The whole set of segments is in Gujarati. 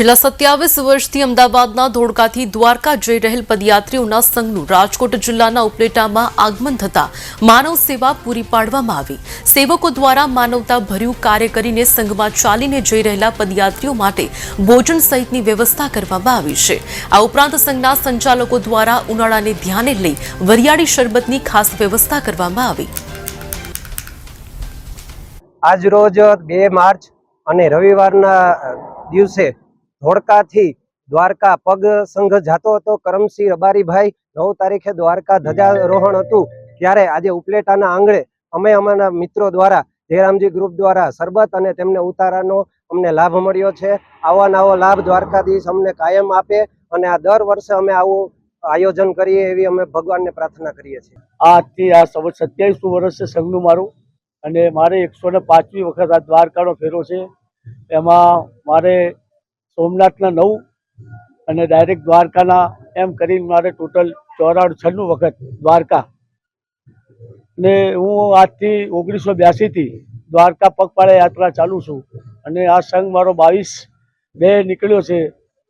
છેલ્લા સત્યાવીસ વર્ષથી અમદાવાદના ધોળકાથી દ્વારકા જઈ રહેલ પદયાત્રીઓના સંઘનું રાજકોટ જિલ્લાના ઉપલેટામાં આગમન થતા માનવ સેવા પૂરી પાડવામાં આવી. સેવકો દ્વારા માનવતા ભર્યું કાર્ય કરીને સંઘમાં ચાલીને જઈ રહેલા પદયાત્રીઓ માટે ભોજન સહિતની વ્યવસ્થા કરવામાં આવી છે. આ ઉપરાંત સંઘના સંચાલકો દ્વારા ઉનાળાને ધ્યાને લઈ વરિયાળી શરબતની ખાસ વ્યવસ્થા કરવામાં આવી. આજરોજ બે માર્ચ અને રવિવારના દિવસે ધોળકાથી દ્વારકા પગ સંઘ જાતો હતો. કરમસિંહ રબારીભાઈ, નવ તારીખે દ્વારકા ધજારોહણ હતું. ત્યારે આજે ઉપલેટાના આંગણે અમે અમારા મિત્રો દ્વારા, જયરામજી ગ્રુપ દ્વારા સરબત અને તેમને ઉતારાનો અમને લાભ મળ્યો છે. આવા નવો લાભ દ્વારકાધીશ અમને કાયમ આપે અને આ દર વર્ષે અમે આવું આયોજન કરીએ એવી અમે ભગવાનને પ્રાર્થના કરીએ છીએ. આજથી આ સવ, સત્યાવીસમું વર્ષ છે સંઘનું મારું. અને મારે એકસો ને પાંચમી વખત આ દ્વારકાનો ફેરો છે. એમાં મારે સોમનાથના નવ અને ડાયરેક્ટ દ્વારકાના, એમ કરીને મારે ટોટલ ચોરાણું છન્નું વખત દ્વારકા. ને હું આજથી ઓગણીસો બ્યાસીથી દ્વારકા પગપાળા યાત્રા ચાલુ છું અને આ સંઘ મારો બાવીસ બે નીકળ્યો છે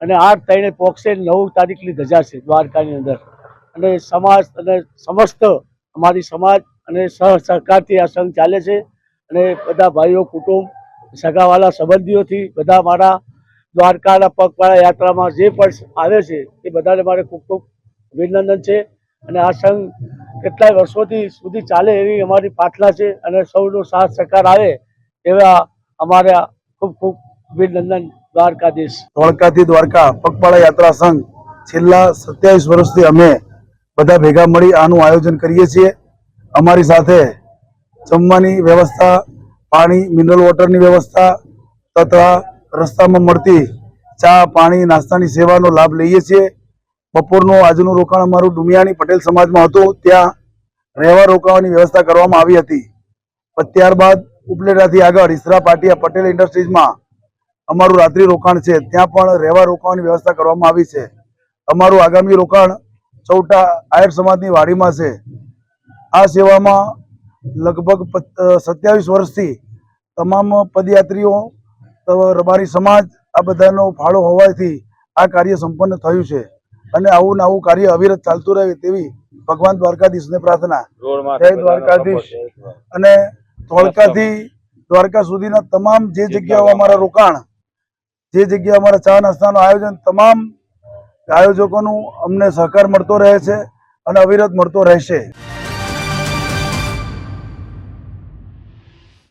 અને આઠ ત્રણે પોક્ષે નવ તારીખની ધજા છે દ્વારકાની અંદર. અને સમાજ અને સમસ્ત અમારી સમાજ અને સહ સહકારથી આ સંઘ ચાલે છે અને બધા ભાઈઓ, કુટુંબ, સગાવાલા, સંબંધીઓથી બધા મારા દ્વારકાના પગપાળા યાત્રામાં જે પણ આવે છે, એ બધાને મારે ખૂબ ખૂબ અભિનંદન છે. અને આ સંઘ કેટલાય વર્ષોથી સુધી ચાલે એવી અમારી પ્રાર્થના છે અને સૌનો સાથ સહકાર આવે એવા અમારા ખૂબ ખૂબ અભિનંદન દ્વારકાધીશ. ધોળકાથી દ્વારકા પગપાળા યાત્રા સંઘ છેલ્લા સત્યાવીસ વર્ષથી અમે બધા ભેગા મળી આનું આયોજન કરીએ છીએ. અમારી સાથે જમવાની વ્યવસ્થા, પાણી મિનરલ વોટરની વ્યવસ્થા તથા રસ્તામાં મળતી ચા, પાણી, નાસ્તાની સેવાનો લાભ લઈએ છીએ. બપોરનું આજનું રોકાણ અમારું ડુમિયાની પટેલ સમાજમાં હતું. ત્યાં રહેવા રોકાવાની વ્યવસ્થા કરવામાં આવી હતી. પણ ત્યારબાદ ઉપલેટાથી આગળ ઈસરા પાટિયા પટેલ ઇન્ડસ્ટ્રીઝમાં અમારું રાત્રિ રોકાણ છે. ત્યાં પણ રહેવા રોકાવાની વ્યવસ્થા કરવામાં આવી છે. અમારું આગામી રોકાણ ચૌટા આયર સમાજની વાડીમાં છે. આ સેવામાં લગભગ સત્યાવીસ વર્ષથી તમામ પદયાત્રીઓ રબારી સમાજ આ બધાનો ફાળો હોવાથી આ કાર્ય સંપન્ન થયું છે. અને આવું ને આવું કાર્ય અવિરત ચાલતું રહે તેવી ભગવાન દ્વારકાધીશને પ્રાર્થના. જય દ્વારકાધીશ. અને ધોળકાથી દ્વારકા સુધીના તમામ જે જગ્યાઓ અમારા રોકાણ જે જગ્યા અમારા ચા નાસ્તાનું આયોજન તમામ આયોજકોનું અમને સહકાર મળતો રહે છે અને અવિરત મળતો રહેશે.